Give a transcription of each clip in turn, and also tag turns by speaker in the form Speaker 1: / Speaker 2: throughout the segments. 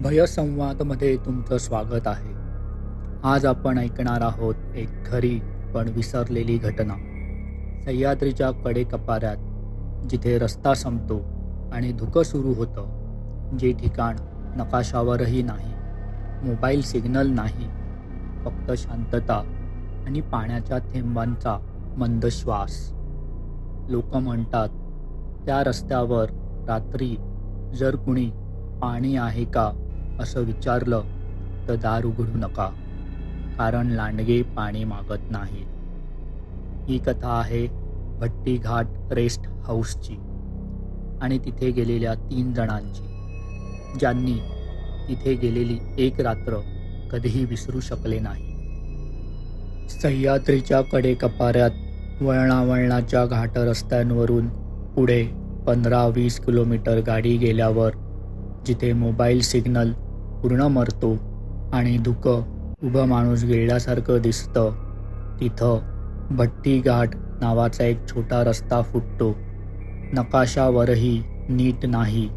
Speaker 1: भयसंवादमध्ये तुमचं स्वागत आहे. आज आपण ऐकणार आहोत एक खरी पण विसरलेली घटना. सह्याद्रीच्या कडेकपाऱ्यात जिथे रस्ता संपतो आणि धुकं सुरू होतं जे ठिकाण नकाशावरही नाही मोबाईल सिग्नल नाही फक्त शांतता आणि पाण्याच्या थेंबांचा मंद श्वास. लोक म्हणतात त्या रस्त्यावर रात्री जर कुणी पाणी आहे का असं विचारलं तर दार उघडू नका कारण लांडगे पाणी मागत नाही ही कथा आहे भट्टी घाट रेस्ट हाऊसची आणि तिथे गेलेल्या तीन जणांची ज्यांनी तिथे गेलेली एक रात्र कधीही विसरू शकले नाही. सह्याद्रीच्या कडेकपाऱ्यात वळणावळणाच्या घाट रस्त्यांवरून पुढे पंधरा वीस किलोमीटर गाडी गेल्यावर जिथे मोबाईल सिग्नल पूर्ण मरतो आणि धुकं उभं माणूस गिळल्यासारखं दिसतं. तिथं भट्टी घाट नावाचा एक छोटा रस्ता फुटतो. नकाशावरही नीट नाही.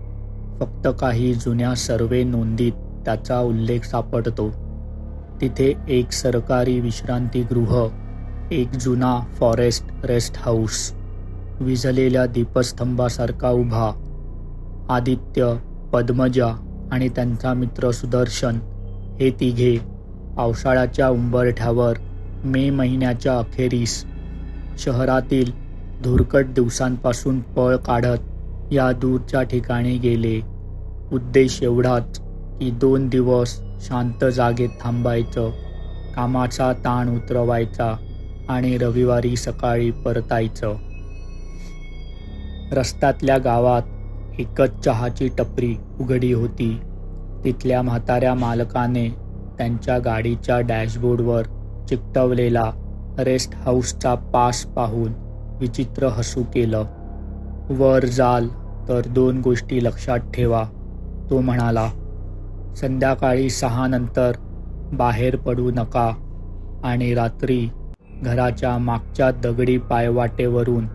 Speaker 1: फक्त काही जुन्या सर्वे नोंदीत त्याचा उल्लेख सापडतो. तिथे एक सरकारी विश्रांतीगृह एक जुना फॉरेस्ट रेस्ट हाऊस विझलेल्या दीपस्तंभासारखा उभा. आदित्य पद्मजा आणि त्यांचा मित्र सुदर्शन हे तिघे पावसाळ्याच्या उंबरठ्यावर मे महिन्याच्या अखेरीस शहरातील धुरकट दिवसांपासून पळ काढत या दूरच्या ठिकाणी गेले. उद्देश एवढाच की दोन दिवस शांत जागेत थांबायचं कामाचा ताण उतरवायचा आणि रविवारी सकाळी परतायचं. रस्त्यातल्या गावात एकच चहाची टपरी उघडी होती. तिथल्या म्हाताऱ्या मालकाने त्यांच्या गाडीच्या डॅशबोर्डवर चिकटवलेला रेस्ट हाऊसचा पास पाहून विचित्र हसू केलं. वर जाल तर दोन गोष्टी लक्षात ठेवा तो म्हणाला. संध्याकाळी सहा नंतर बाहेर पडू नका आणि रात्री घराच्या मागच्या दगडी पायवाटेवरून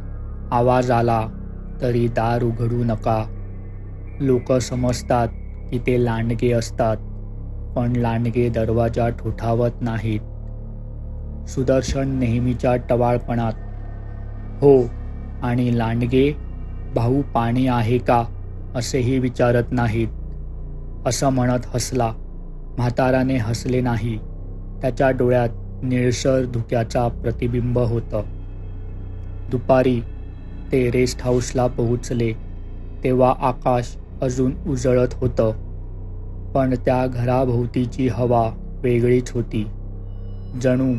Speaker 1: आवाज आला तरी दार उघडू नका. लोक समजतात की ते लांडगे असतात पण लांडगे दरवाजा ठोठावत नाहीत. सुदर्शन नेहमीच्या टवाळपणात हो आणि लांडगे भाऊ पाणी आहे का? असेही विचारत नाहीत. असं म्हणत हसला. म्हाताराने हसले नाही. त्याच्या डोळ्यात निळसर धुक्याचा प्रतिबिंब होतं. दुपारी ते रेस्ट हाऊसला पोहोचले तेव्हा आकाश अजून उजळत होतं. पण त्या घराभोवतीची हवा वेगळीच होती. जणू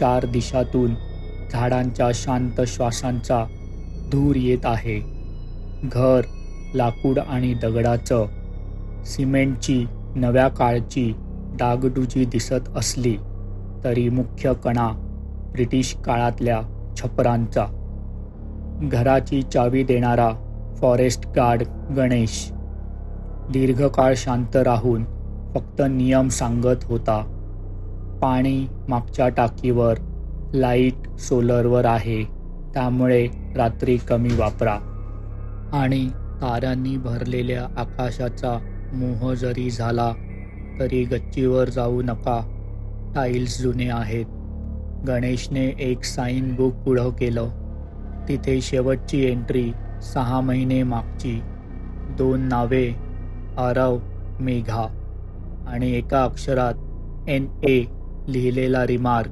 Speaker 1: चार दिशातून झाडांच्या शांत श्वासांचा धूर येत आहे. घर लाकूड आणि दगडाचं सिमेंटची नव्या काळची डागडुजी दिसत असली तरी मुख्य कणा ब्रिटिश काळातल्या छपरांचा. घराची चावी देणारा फॉरेस्ट गार्ड गणेश. दीर्घकाळ शांत राहून फक्त नियम सांगत होता. पाणी मागच्या टाकीवर लाइट सोलरवर आहे त्यामुळे रात्री कमी वापरा. आणि तारांनी भरलेल्या आकाशाचा मोह जरी झाला तरी गच्चीवर जाऊ नका. टाईल्स जुने आहेत. गणेशने एक साईन बुक पुढं केलं. तिथे शेवटची एंट्री सहा महिने मागची. दोन नावे आरव मेघा आणि एका अक्षरात एन ए लिहिलेला रिमार्क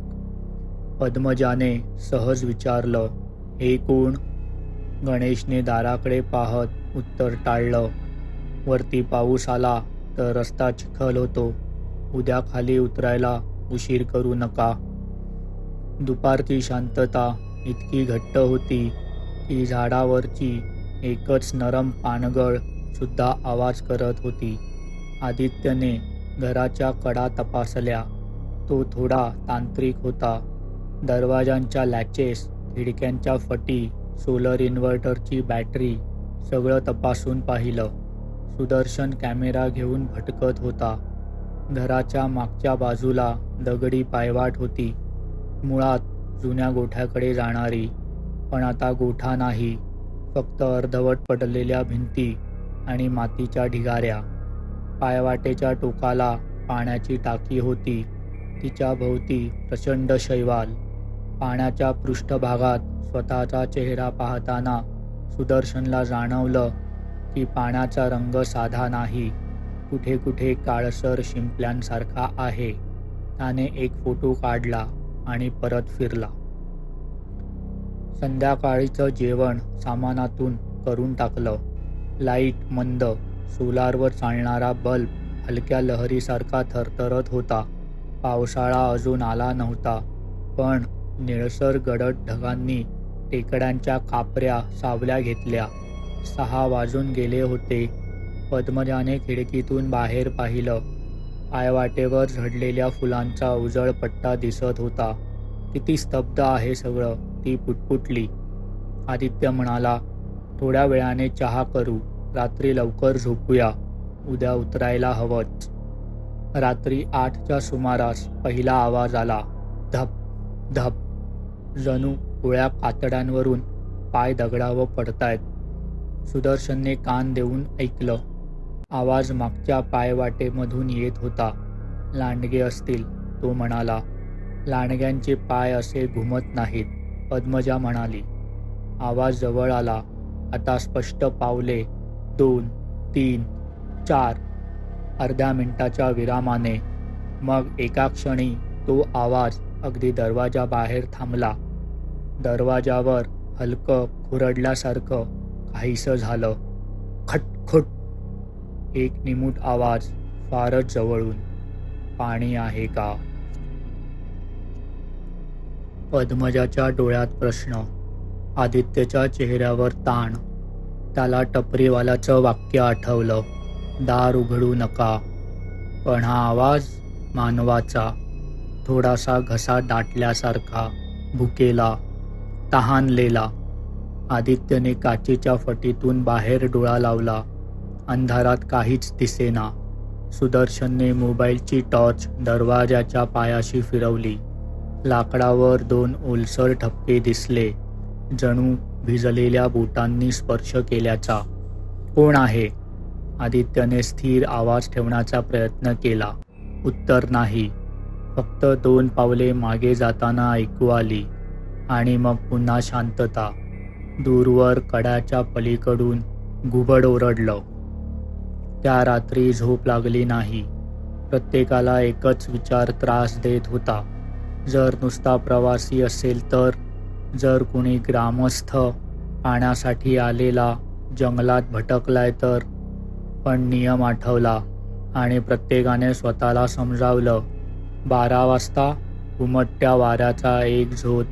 Speaker 1: पद्मजाने सहज विचारलं हे कोण? गणेशने दाराकडे पाहत उत्तर टाळलं वरती पाऊस आला तर रस्ता चिखल होतो. उद्या खाली उतरायला उशीर करू नका. दुपारची शांतता इतकी घट्ट होती की झाडावरची एकच नरम पानगळ सुद्धा आवाज करत होती. आदित्यने घराच्या कडा तपासल्या. तो थोडा तांत्रिक होता. दरवाजांच्या लॅचेस खिडक्यांच्या फटी सोलर इन्व्हर्टरची बॅटरी सगळं तपासून पाहिलं. सुदर्शन कॅमेरा घेऊन भटकत होता. घराच्या मागच्या बाजूला दगडी पायवाट होती. मुळात जुन्या गोठ्याकडे जाणारी. पण आता गोठा नाही. फक्त अर्धवट पडलेल्या भिंती आणि मातीच्या ढिगाऱ्या. पायवाटेच्या टोकाला पाण्याची टाकी होती. तिच्या भोवती प्रचंड शैवाल. पाण्याच्या पृष्ठभागात स्वतःचा चेहरा पाहताना सुदर्शनला जाणवलं की पाण्याचा रंग साधा नाही. कुठे कुठे काळसर शिंपल्यांसारखा आहे. त्याने एक फोटो काढला. आणि परत फिरला. संध्याकाळीचं जेवण सामानातून करून टाकलं. लाइट मंद सोलारवर चालणारा बल्ब हलक्या लहरीसारखा थरथरत होता. पावसाळा अजून आला नव्हता पण निळसर गडद ढगांनी टेकड्यांच्या कापऱ्या सावल्या घेतल्या. सहा वाजून गेले होते. पद्मजाने खिडकीतून बाहेर पाहिलं. आयवाटेवर झडलेल्या फुलांचा उजळ पट्टा दिसत होता. किती स्तब्ध आहे सगळं ती पुटपुटली. आदित्य म्हणाला थोड्या वेळाने चहा करू रात्री लवकर झोपूया उद्या उतरायला हवंच. रात्री आठच्या सुमारास पहिला आवाज आला धप धप. जणू गोळ्या कातड्यांवरून पाय दगडावं पडतायत. सुदर्शनने कान देऊन ऐकलं आवाज मागच्या पायवाटेमधून येत होता. लांडगे असतील तो म्हणाला. लांडग्यांचे पाय असे घुमत नाहीत पद्मजा म्हणाली. आवाज जवळ आला. आता स्पष्ट पावले. दोन तीन चार. अर्ध्या मिनिटाच्या विरामाने. मग एका क्षणी तो आवाज अगदी दरवाजाबाहेर थांबला. दरवाजावर हलकं खुरडल्यासारखं काहीसं झालं. खटखट एक निमूट आवाज फारच जवळून पाणी आहे का? पद्मजाच्या डोळ्यात प्रश्न आदित्यच्या चेहऱ्यावर ताण. त्याला टपरीवाल्याचं वाक्य आठवलं दार उघडू नका पण हा आवाज मानवाचा थोडासा घसा दाटल्यासारखा भुकेला तहानलेला. आदित्यने काचेच्या फटीतून बाहेर डोळा लावला. अंधारात काहीच दिसेना. सुदर्शनने मोबाईलची टॉर्च दरवाजाच्या पायाशी फिरवली. लाकडावर दोन ओलसर ठपके दिसले. जणू भिजलेल्या बोटांनी स्पर्श केल्याचा. कोण आहे? आदित्यने स्थिर आवाज ठेवण्याचा प्रयत्न केला. उत्तर नाही. फक्त दोन पावले मागे जाताना ऐकू आली. आणि मग पुन्हा शांतता. दूरवर कडाच्या पलीकडून घुबड ओरडलं. त्या रात्री झोप लागली नाही. प्रत्येकाला एकच विचार त्रास देत होता. जर नुसता प्रवासी असेल तर जर कुणी ग्रामस्थ पाण्यासाठी आलेला जंगलात भटकलाय तर. पण नियम आठवला आणि प्रत्येकाने स्वतःला समजावलं. बारा वाजता उमटत्या वाऱ्याचा एक झोत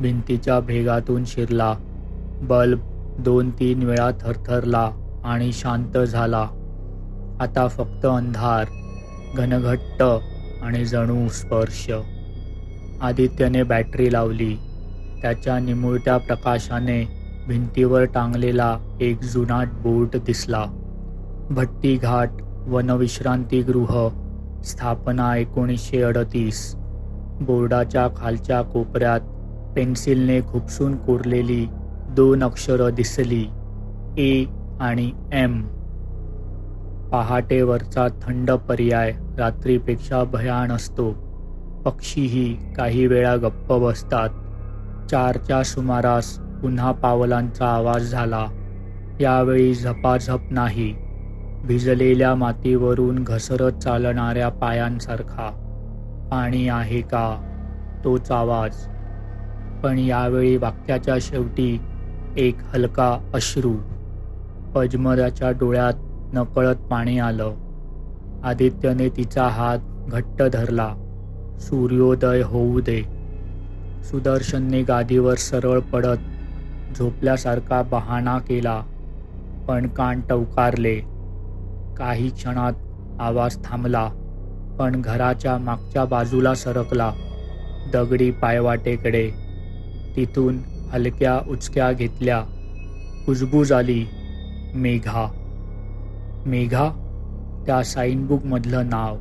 Speaker 1: भिंतीच्या भेगातून शिरला. बल्ब दोन तीन वेळा थरथरला आणि शांत झाला. आता फक्त अंधार घनघट्ट आणि जणू स्पर्श. आदित्यने बॅटरी लावली. त्याच्या निमुळत्या प्रकाशाने भिंतीवर टांगलेला एक जुनाट बोर्ड दिसला. भट्टी घाट वनविश्रांतीगृह स्थापना एकोणीसशे अडतीस. बोर्डाच्या खालच्या कोपऱ्यात पेन्सिलने खुपसून कोरलेली दोन अक्षरं दिसली ए आणि एम. पहाटेवरचा थंड पर्याय रात्रीपेक्षा भयान असतो. पक्षीही काही वेळा गप्प बसतात. चारच्या सुमारास पुन्हा पावलांचा आवाज झाला. यावेळी झपाझप नाही. भिजलेल्या मातीवरून घसरत चालणाऱ्या पायांसारखा. पाणी आहे का? तोच आवाज. पण यावेळी वाक्याच्या शेवटी एक हलका अश्रू. पजमदाच्या डोळ्यात नकळत पाणी आलं. आदित्यने तिचा हात घट्ट धरला. सूर्योदय होऊ दे. सुदर्शनने गादीवर सरळ पडत झोपल्यासारखा बहाणा केला पण कान टवकारले. काही क्षणात आवाज थांबला पण घराच्या मागच्या बाजूला सरकला दगडी पायवाटेकडे. तिथून हलक्या उचक्या घेतल्या. कुजबूज आली मेघा मेघा त्या साईनबुकमधलं नाव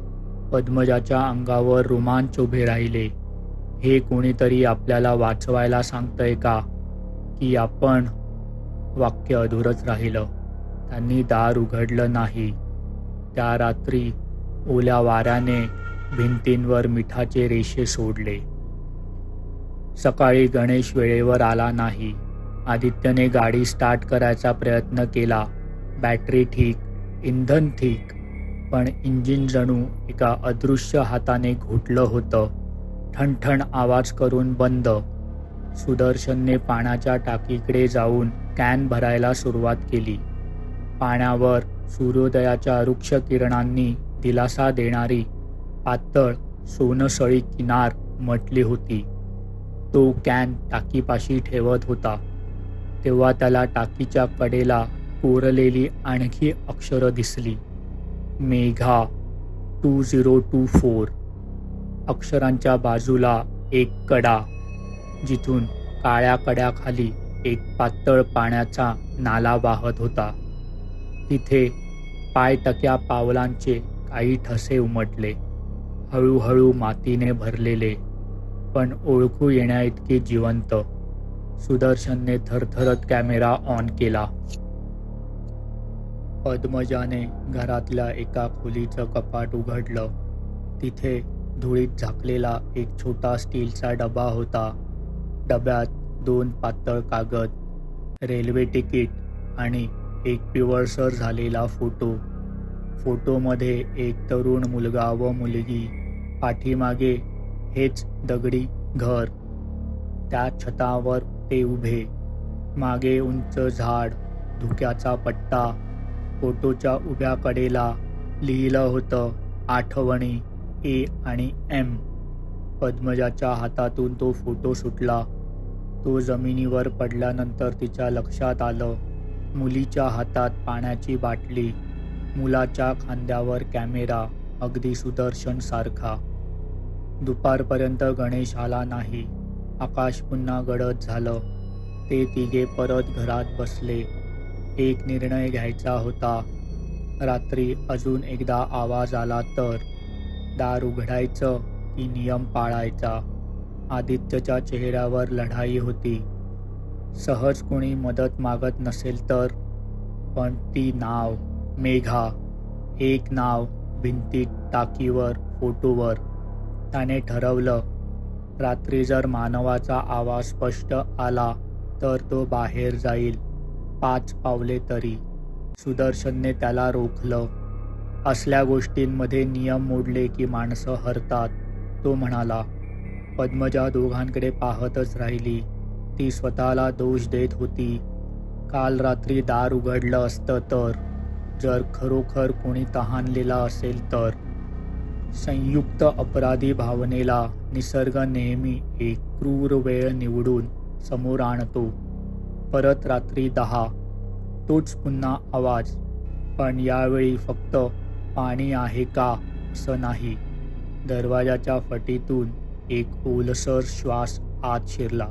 Speaker 1: पद्मजाच्या अंगावर रोमांच उभे राहिले. हे कोणीतरी आपल्याला वाचवायला सांगतंय का? की आपण वाक्य अधुरच राहिलं. त्यांनी दार उघडलं नाही. त्या रात्री ओल्या वाऱ्याने भिंतींवर मिठाचे रेषे सोडले. सकाळी गणेश वेळेवर आला नाही. आदित्यने गाडी स्टार्ट करायचा प्रयत्न केला. बॅटरी ठीक इंधन ठीक पण इंजिन जणू एका अदृश्य हाताने घुटलं होतं. ठणठण आवाज करून बंद. सुदर्शनने पाण्याच्या टाकीकडे जाऊन कॅन भरायला सुरुवात केली. पाण्यावर सूर्योदयाच्या वृक्ष किरणांनी दिलासा देणारी पातळ सोनसळी किनार म्हटली होती. तो कॅन टाकीपाशी ठेवत होता. तेव्हा त्याला टाकीच्या कडेला कोरलेली आणखी अक्षरं दिसली. Megha two zero two four अक्षरांच्या बाजूला एक कडा जिथून काळ्या कड्याखाली एक पातळ पाण्याचा नाला वाहत होता. तिथे पाय टक्या पावलांचे काही ठसे उमटले. हळूहळू मातीने भरलेले पण ओळखू येण्याइतके जिवंत. सुदर्शनने थरथरत कॅमेरा ऑन केला. पद्मजाने घरातल्या एका खोलीचं कपाट उघडलं. तिथे धुळीत झाकलेला एक छोटा स्टीलचा डबा होता. डब्यात दोन पातळ कागद रेल्वे तिकीट आणि एक पिवळसर झालेला फोटो. फोटोमध्ये एक तरुण मुलगा व मुलगी पाठीमागे हेच दगडी घर. त्या छतावर ते उभे. मागे उंच झाड धुक्याचा पट्टा फोटोच्या उभ्या कडेला लिहिलं होतं आठवणी ए आणि एम. पद्मजाच्या हातातून तो फोटो सुटला. तो जमिनीवर पडल्यानंतर तिच्या लक्षात आलं. मुलीच्या हातात पाण्याची बाटली मुलाच्या खांद्यावर कॅमेरा अगदी सुदर्शन सारखा दुपारपर्यंत गणेश आला नाही. आकाश पुन्हा गडद झालं. ते तिघे परत घरात बसले. एक निर्णय घ्यायचा होता. रात्री अजून एकदा आवाज आला तर दार उघडायचं की नियम पाळायचा. आदित्यच्या चेहऱ्यावर लढाई होती. सहज कोणी मदत मागत नसेल तर पण ती नाव मेघा एक नाव भिंतीत टाकीवर फोटोवर त्याने ठरवलं. रात्री जर मानवाचा आवाज स्पष्ट आला तर तो बाहेर जाईल. पाच पावले तरी. सुदर्शनने त्याला रोखलं. असल्या गोष्टींमध्ये नियम मोडले की माणसं हरतात तो म्हणाला पद्मजा दोघांकडे पाहतच राहिली. ती स्वतःला दोष देत होती. काल रात्री दार उघडलं असतं तर जर खरोखर कोणी तहानलेला असेल तर. संयुक्त अपराधी भावनेला निसर्ग नेहमी एक क्रूर वेळ निवडून समोर आणतो. परत रात्री दहा. तोच पुन्हा आवाज पण यावेळी फक्त पाणी आहे का असं नाही. दरवाजाच्या फटीतून एक ओलसर श्वास आत शिरला.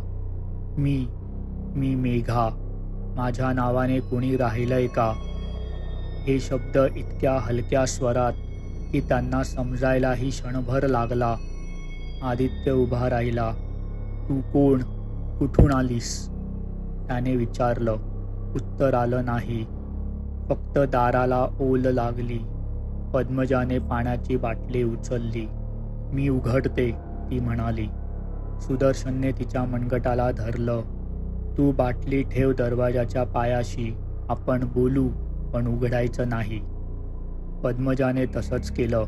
Speaker 1: मी मी मेघा माझ्या नावाने कोणी राहिलंय का? हे शब्द इतक्या हलक्या स्वरात की त्यांना समजायलाही क्षणभर लागला. आदित्य उभा राहिला. तू कोण? कुठून आलीस? त्याने विचारलं उत्तर आलं नाही. फक्त दाराला ओल लागली. पद्मजाने पाण्याची बाटली उचलली. मी उघडते ती म्हणाली. सुदर्शनने तिच्या मनगटाला धरलं. तू बाटली ठेव दरवाजाच्या पायाशी. आपण बोलू पण उघडायचं नाही. पद्मजाने तसंच केलं.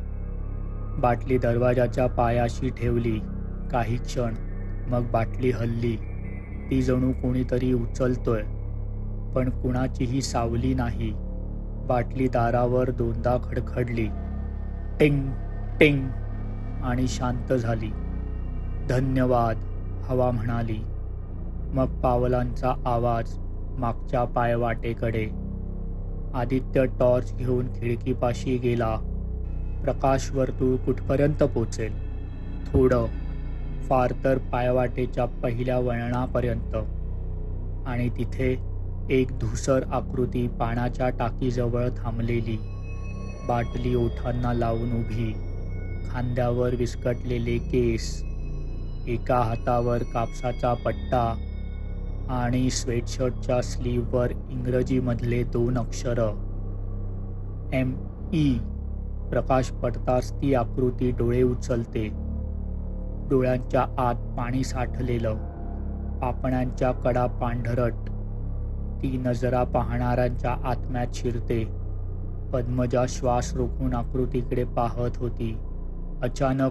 Speaker 1: बाटली दरवाजाच्या पायाशी ठेवली. काही क्षण मग बाटली हल्ली. ती जणू कोणीतरी उचलतोय. पण कुणाचीही सावली नाही. बाटली दारावर दोनदा खडखडली. टिंग टिंग आणि शांत झाली. धन्यवाद हवा म्हणाली. मग पावलांचा आवाज मागच्या पायवाटेकडे. आदित्य टॉर्च घेऊन खिडकीपाशी गेला. प्रकाश वर्तुळ कुठपर्यंत पोचेल? थोडं फार तर पायवाटेच्या पहिल्या वळणापर्यंत. आणि तिथे एक धुसर आकृती पाण्याच्या टाकीजवळ थांबलेली. बाटली ओठांना लावून उभी. खांद्यावर विस्कटलेले केस. एका हातावर कापसाचा पट्टा. आणि स्वेटशर्टच्या स्लीववर इंग्रजीमधले दोन अक्षरं. एम ई प्रकाश पडताच ती आकृती डोळे उचलते. डोळ्यांच्या आत पाणी साठलेलं पापण्यांच्या कडा पांढरट. ती नजरा पाहणाऱ्यांच्या आत्म्यात शिरते. पद्मजा श्वास रोखून आकृतीकडे पाहत होती. अचानक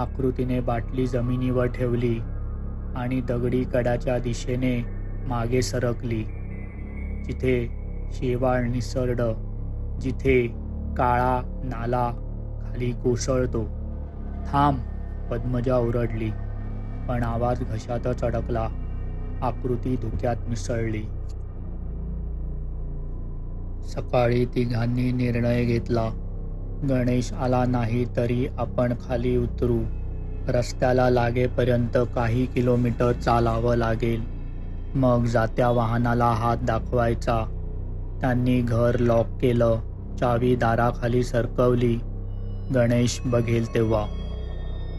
Speaker 1: आकृतीने बाटली जमिनीवर ठेवली आणि दगडी कडाच्या दिशेने मागे सरकली. जिथे शेवाळ निसरड जिथे काळा नाला खाली कोसळतो. थांब पद्मजा ओरडली. पण आवाज घशातच अडकला. आकृती धुक्यात मिसळली. सकाळी तिघांनी निर्णय घेतला. गणेश आला नाही तरी आपण खाली उतरू. रस्त्याला लागेपर्यंत काही किलोमीटर चालावं लागेल. मग जात्या वाहनाला हात दाखवायचा. त्यांनी घर लॉक केलं. चावी दाराखाली सरकवली. गणेश बघेल तेव्हा.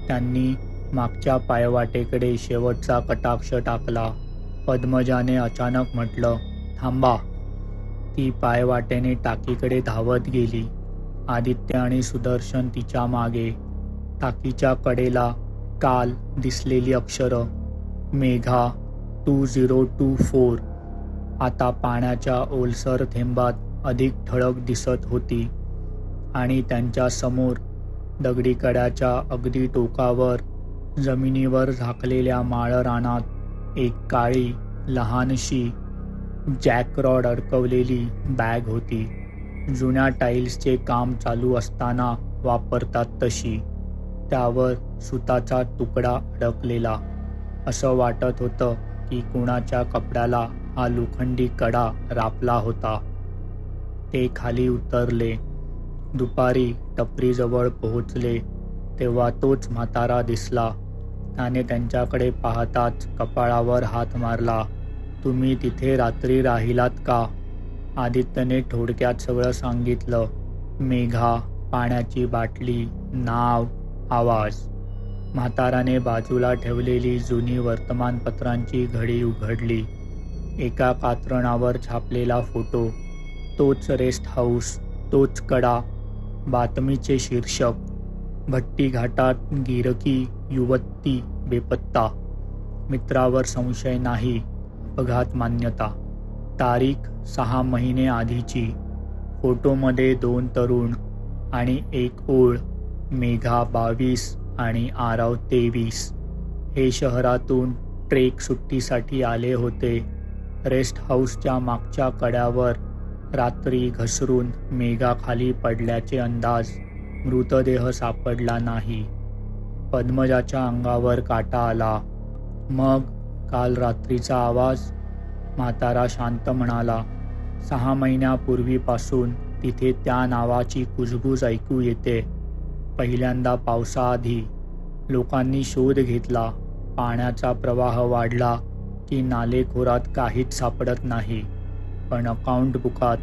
Speaker 1: त्यांनी मागच्या पायवाटेकडे शेवटचा कटाक्ष टाकला. पद्मजाने अचानक म्हटलं थांबा. ती पायवाटेने टाकीकडे धावत गेली. आदित्य आणि सुदर्शन तिच्यामागे. टाकीच्या कडेला काल दिसलेली अक्षरं Megha two zero two four. आता पाण्याच्या ओलसर थेंबात अधिक ठळक दिसत होती आणि त्यांच्यासमोर दगडी कड्याच्या अगदी टोकावर जमिनीवर झाकलेल्या माळरानात एक काळी लहानशी जॅकरॉड अडकवलेली बॅग होती. जुन्या टाईल्सचे काम चालू असताना वापरतात तशी. त्यावर सुताचा तुकडा अडकलेला. असं वाटत होतं की कुणाच्या कपड्याला हा लोखंडी कडा रापला होता. ते खाली उतरले. दुपारी टपरीजवळ पोहोचले तेव्हा तोच म्हातारा दिसला. त्याने त्यांच्याकडे पाहताच कपाळावर हात मारला तुम्ही तिथे रात्री राहिलात का? आदित्यने थोडक्यात सगळं सांगितलं. मेघा पाण्याची बाटली नाव आवाज. म्हाताराने बाजूला ठेवलेली जुनी वर्तमानपत्रांची घडी उघडली. एका कात्रणावर छापलेला फोटो तोच रेस्ट हाऊस तोच कडा बातमीचे शीर्षक भट्टी घाटात गिरकी युवती बेपत्ता. मित्रावर संशय नाही अपघात मान्यता. तारीख सहा महिने आधीची. फोटोमध्ये दोन तरुण आणि एक ओळ मेघा बावीस आणि आराव तेवीस. हे शहरातून ट्रेक सुट्टीसाठी आले होते. रेस्ट हाऊसच्या मागच्या कड्यावर रात्री घसरून मेघाखाली पडल्याचे अंदाज. मृतदेह सापडला नाही. पद्मजाच्या अंगावर काटा आला. मग काल रात्रीचा आवाज? म्हातारा शांत म्हणाला सहा महिन्यापूर्वीपासून तिथे त्या नावाची कुजबूज ऐकू येते. पहिल्यांदा पावसाआधी लोकांनी शोध घेतला. पाण्याचा प्रवाह वाढला की नालेखोरात काहीच सापडत नाही. पण अकाउंट बुकात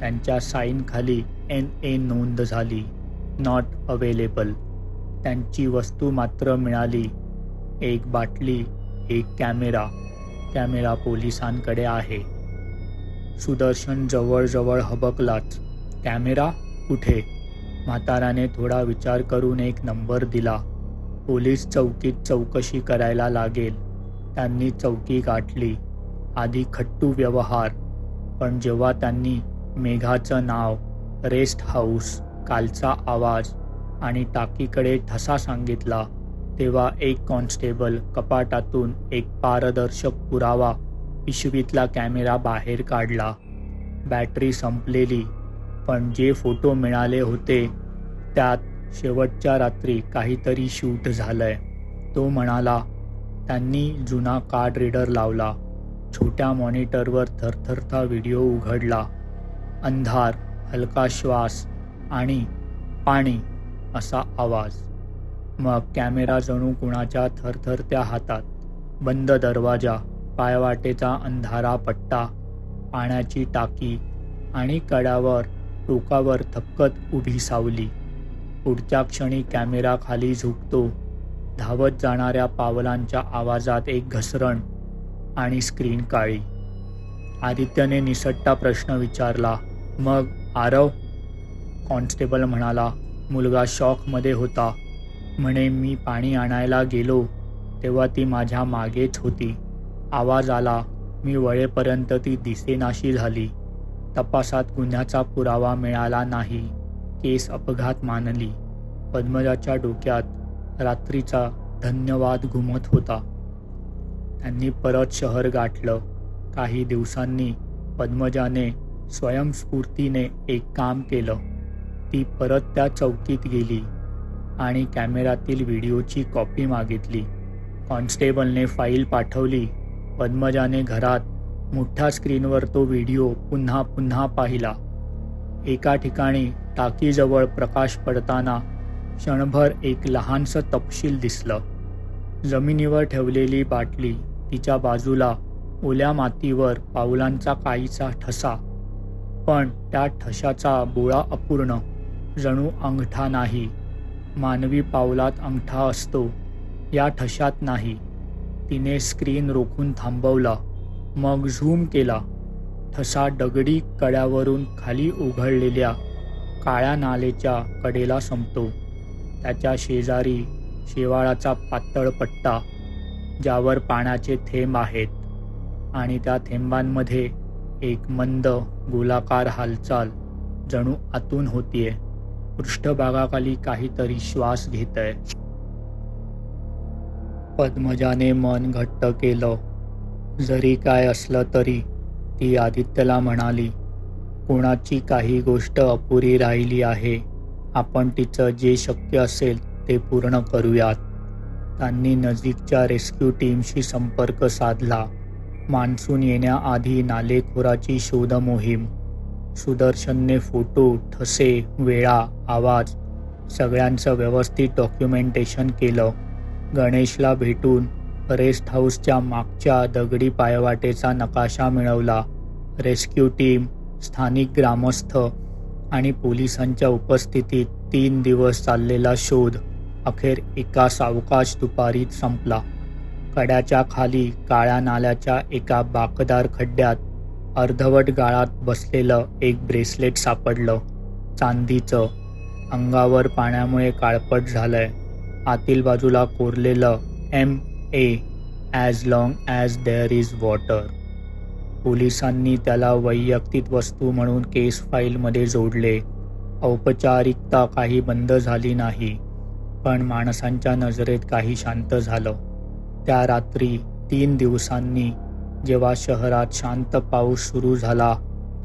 Speaker 1: त्यांच्या साईनखाली एन ए नोंद झाली. नॉट अवेलेबल त्यांची वस्तू मात्र मिळाली. एक बाटली एक कॅमेरा. कॅमेरा पोलिसांकडे आहे. सुदर्शन जवळजवळ हबकलाच. कॅमेरा कुठे? म्हाताराने थोडा विचार करून एक नंबर दिला. पोलीस चौकीत चौकशी करायला लागेल. त्यांनी चौकी गाठली. आधी खट्टू व्यवहार. पण जेव्हा त्यांनी मेघाचं नाव रेस्ट हाऊस कालचा आवाज आणि टाकीकडे ठसा सांगितला तेव्हा एक कॉन्स्टेबल कपाटातून एक पारदर्शक पुरावा पिशवीतला कॅमेरा बाहेर काढला. बॅटरी संपलेली पण जे फोटो मिळाले होते त्यात शेवटच्या रात्री काहीतरी शूट झालंय. तो म्हणाला त्यांनी जुना कार्ड रीडर लावला. छोट्या मॉनिटरवर थरथरता व्हिडिओ उघडला. अंधार हलका श्वास आणि पाणी असा आवाज. मग कॅमेरा जणू कुणाच्या थरथरत्या हातात. बंद दरवाजा पायवाटेचा अंधारा पट्टा पाण्याची टाकी आणि कड्यावर टोकावर थपकत उभी सावली. पुढच्या क्षणी कॅमेरा खाली झुकतो. धावत जाणाऱ्या पावलांच्या आवाजात एक घसरण आणि स्क्रीन काळी. आदित्यने निसट्टा प्रश्न विचारला मग आरव? कॉन्स्टेबल म्हणाला मुलगा शॉकमध्ये होता. म्हणे मी पाणी आणायला गेलो तेव्हा ती माझ्या मागेच होती. आवाज आला मी वळेपर्यंत ती दिसेनाशी झाली. तपासात गुन्ह्याचा पुरावा मिळाला नाही. केस अपघात मानली. पद्मजाच्या डोक्यात रात्रीचा धन्यवाद घुमत होता. त्यांनी परत शहर गाठलं. काही दिवसांनी पद्मजाने स्वयंस्फूर्तीने एक काम केलं. ती परत त्या चौकीत गेली आणि कॅमेऱ्यातील व्हिडिओची कॉपी मागितली. कॉन्स्टेबलने फाईल पाठवली. पद्मजाने घरात मोठ्या स्क्रीनवर तो व्हिडिओ पुन्हा पुन्हा पाहिला. एका ठिकाणी टाकीजवळ प्रकाश पडताना क्षणभर एक लहानसं तपशील दिसलं. जमिनीवर ठेवलेली बाटली तिच्या बाजूला ओल्या मातीवर पावलांचा काहीचा ठसा. पण त्या ठशाचा बोळा अपूर्ण जणू अंगठा नाही. मानवी पावलात अंगठा असतो या ठशात नाही. तिने स्क्रीन रोखून थांबवला मग झूम केला. ठसा दगडी कड्यावरून खाली उघडलेल्या काळ्या नालेच्या कडेला संपतो. त्याच्या शेजारी शेवाळाचा पातळ पट्टा ज्यावर पाण्याचे थेंब आहेत आणि त्या थेंबांमध्ये एक मंद गोलाकार हालचाल जणू आतून होतीये. पृष्ठभागाखाली काहीतरी श्वास घेत आहे पद्मजाने मन घट्ट केलं. जरी काय असलं तरी ती आदित्यला म्हणाली कोणाची काही गोष्ट अपुरी राहिली आहे आपण तिचं जे शक्य असेल ते पूर्ण करूयात. त्यांनी नजीकच्या रेस्क्यू टीमशी संपर्क साधला. मान्सून येण्याआधी नालेखोराची शोध मोहीम सुदर्शनने फोटो ठसे वेळा आवाज सगळ्यांचं व्यवस्थित डॉक्युमेंटेशन केलं. गणेशला भेटून रेस्ट हाऊसच्या मागच्या दगडी पायवाटेचा नकाशा मिळवला. रेस्क्यू टीम स्थानिक ग्रामस्थ आणि पोलिसांच्या उपस्थितीत तीन दिवस चाललेला शोध अखेर एका सावकाश दुपारीत संपला. कड्याच्या खाली काळ्या नाल्याच्या एका बाकदार खड्ड्यात अर्धवट गाळात बसलेलं एक ब्रेसलेट सापडलं. चांदीचं. अंगावर पाण्यामुळे काळपट झालंय. आतील बाजूला कोरलेलं M A as long as there is water पोलिसांनी त्याला वैयक्तिक वस्तू म्हणून केस फाईलमध्ये जोडले. औपचारिकता काही बंद झाली नाही. पण माणसांच्या नजरेत काही शांत झालं. त्या रात्री तीन दिवसांनी जेव्हा शहरात शांत पाऊस सुरू झाला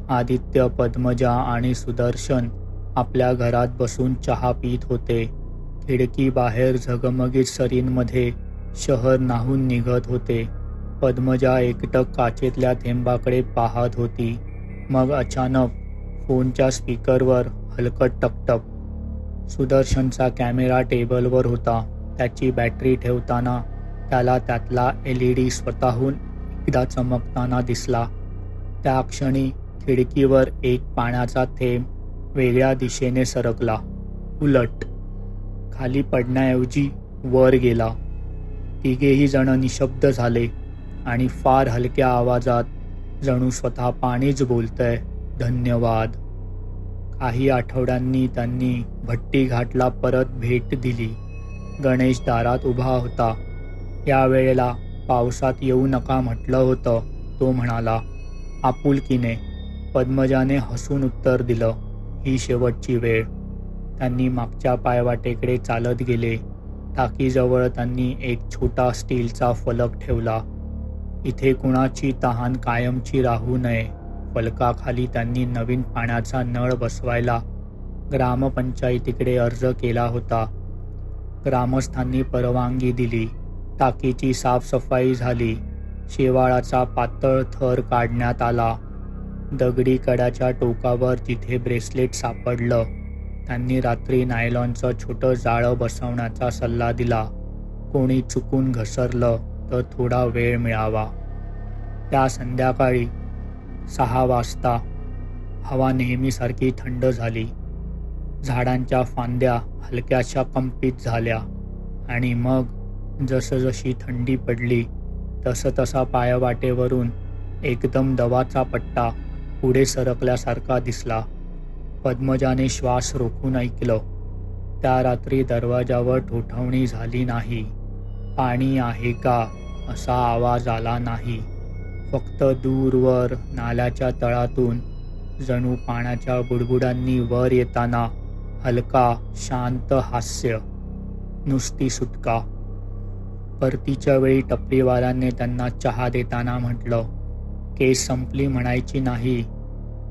Speaker 1: आदित्य पद्मजा आणि सुदर्शन आपल्या घरात बसून चहा पीत होते. खिडकी बाहेर झगमगीत सरींमध्ये शहर नाहून निघत होते. पद्मजा एकटक काचेतल्या थेंबाकडे पाहत होती. मग अचानक फोनच्या स्पीकरवर हलकट टकटक सुदर्शनचा कॅमेरा टेबलवर होता. त्याची बॅटरी ठेवताना त्याला त्यातला एल ई डी स्वतःहून एकदा चमकताना दिसला. त्या क्षणी खिडकीवर एक पाण्याचा थेंब वेगळ्या दिशेने सरकला. उलट खाली पडण्याऐवजी वर गेला. तिघेही जण निशब्द झाले आणि फार हलक्या आवाजात जणू स्वतः पाणीच बोलतंय. धन्यवाद. काही आठवड्यांनी त्यांनी भट्टी घाटला परत भेट दिली. गणेश दारात उभा होता. यावेळेला पावसात येऊ नका म्हटलं होतं तो म्हणाला. आपुलकीने पद्मजाने हसून उत्तर दिलं ही शेवटची वेळ. त्यांनी मागच्या पायवाटेकडे चालत गेले. टाकीजवळ त्यांनी एक छोटा स्टीलचा फलक ठेवला. इथे कुणाची तहान कायमची राहू नये. फलकाखाली त्यांनी नवीन पाण्याचा नळ बसवायला ग्रामपंचायतीकडे अर्ज केला होता. ग्रामस्थांनी परवानगी दिली. टाकीची साफसफाई झाली. शेवाळाचा पातळ थर काढण्यात आला. दगडी कड्याच्या टोकावर जिथे ब्रेसलेट सापडलं त्यांनी रात्री नायलॉनचं छोटं जाळं बसवण्याचा सल्ला दिला. कोणी चुकून घसरलं तर थोडा वेळ मिळावा. त्या संध्याकाळी सहा वाजता. हवा नेहमीसारखी थंड झाली. झाडांच्या फांद्या हलक्याशा कंपित झाल्या. आणि मग जसजशी थंडी पडली तसं तसा पायवाटेवरून एकदम दवाचा पट्टा पुढे सरकल्यासारखा दिसला. पद्मजाने श्वास रोखून ऐकलं. त्या रात्री दरवाजावर ठोठावणी झाली नाही. पाणी आहे का? असा आवाज आला नाही. फक्त दूरवर नाल्याच्या तळातून. जणू पाण्याच्या बुडबुडांनी वर येताना हलका शांत हास्य. नुसती सुटका. परतीच्या वेळी टपरीवाल्याने त्यांना चहा देताना म्हटलं केस संपली म्हणायची नाही.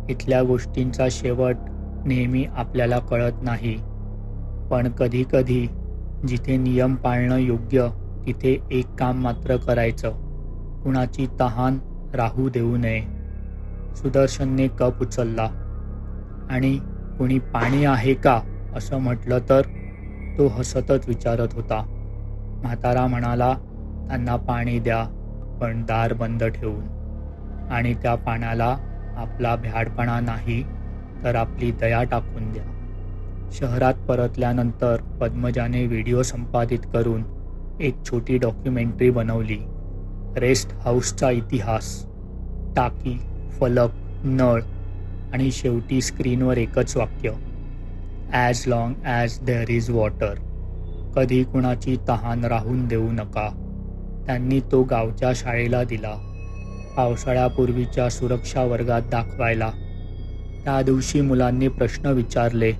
Speaker 1: इथल्या गोष्टींचा शेवट नेहमी आपल्याला कळत नाही. पण कधी कधी जिथे नियम पाळणं योग्य तिथे एक काम मात्र करायचं. कुणाची तहान राहू देऊ नये. सुदर्शनने कप उचलला. आणि कुणी पाणी आहे का? असं म्हटलं तर तो हसतच विचारत होता. म्हातारा म्हणाला त्यांना पाणी द्या पण दार बंद ठेवून. आणि त्या पाण्याला आपला भ्याडपणा नाही तर आपली दया टाकून द्या. शहरात परतल्यानंतर पद्मजाने व्हिडिओ संपादित करून एक छोटी डॉक्युमेंटरी बनवली. रेस्ट हाऊसचा इतिहास. टाकी फलक नळ आणि शेवटी स्क्रीनवर एकच वाक्य. As long as there is water कधी कुणाची तहान राहून देऊ नका. त्यांनी तो गावच्या शाळेला दिला. पावसाळ्यापूर्वीच्या सुरक्षा वर्गात दाखवायला. त्या दिवशी मुलांनी प्रश्न विचारले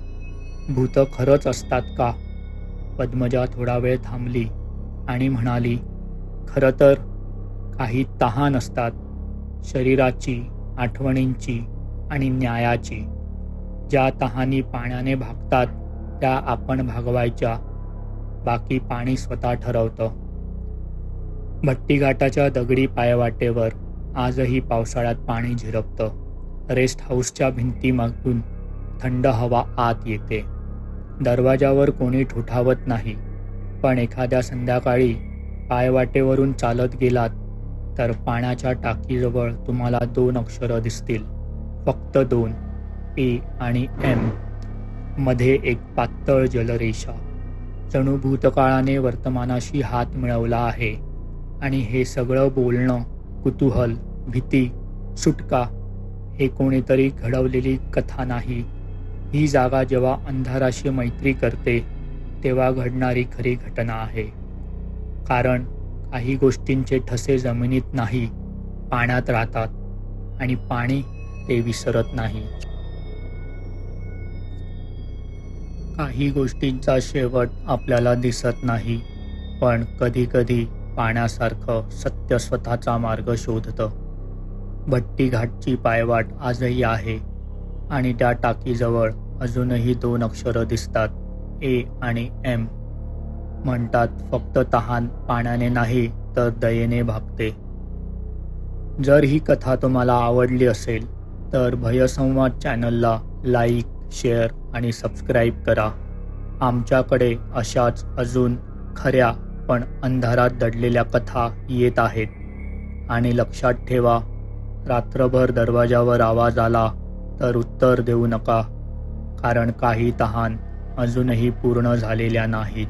Speaker 1: भूतं खरंच असतात का? पद्मजा थोडा वेळ थांबली आणि म्हणाली खरं तर काही तहान असतात. शरीराची आठवणींची आणि न्यायाची. ज्या तहानी पाण्याने भागतात त्या आपण भागवायच्या. बाकी पाणी स्वतः ठरवतं. भट्टीघाटाच्या दगडी पायवाटेवर आजही पावसाळ्यात पाणी झिरपतं. रेस्ट हाऊसच्या भिंतीमागून थंड हवा आत येते. दरवाजावर कोणी ठुठावत नाही. पण एखाद्या संध्याकाळी पायवाटेवरून चालत गेलात तर पाण्याच्या टाकीजवळ तुम्हाला दोन अक्षरं दिसतील. फक्त दोन ए आणि एम. मध्ये एक पातळ जलरेषा. जणू भूतकाळाने वर्तमानाशी हात मिळवला आहे. आणि हे सगळं बोलणं कुतूहल भीती सुटका हे कोणीतरी घडवलेली कथा नाही. ही जागा जेव्हा अंधाराशी मैत्री करते तेव्हा घडणारी खरी घटना आहे. कारण काही गोष्टींचे ठसे जमिनीत नाही पाण्यात राहतात आणि पाणी ते विसरत नाही. काही गोष्टींचा शेवट आपल्याला दिसत नाही पण कधीकधी पाण्यासारखं सत्य स्वतःचा मार्ग शोधतं. भट्टीघाटची पायवाट आजही आहे आणि त्या टाकीजवळ अजूनही दोन अक्षरं दिसतात ए आणि एम. म्हणतात फक्त तहान पाण्याने नाही तर दयेने भागते. जर ही कथा तुम्हाला आवडली असेल तर भयसंवाद चॅनलला लाईक शेअर आणि सबस्क्राईब करा. आमच्याकडे अशाच अजून खऱ्या पण अंधारात दडलेल्या कथा येत आहेत. आणि लक्षात ठेवा रात्रभर दरवाजावर आवाज आला तर उत्तर देऊ नका कारण काही तहान अजूनही पूर्ण झालेल्या नाहीत.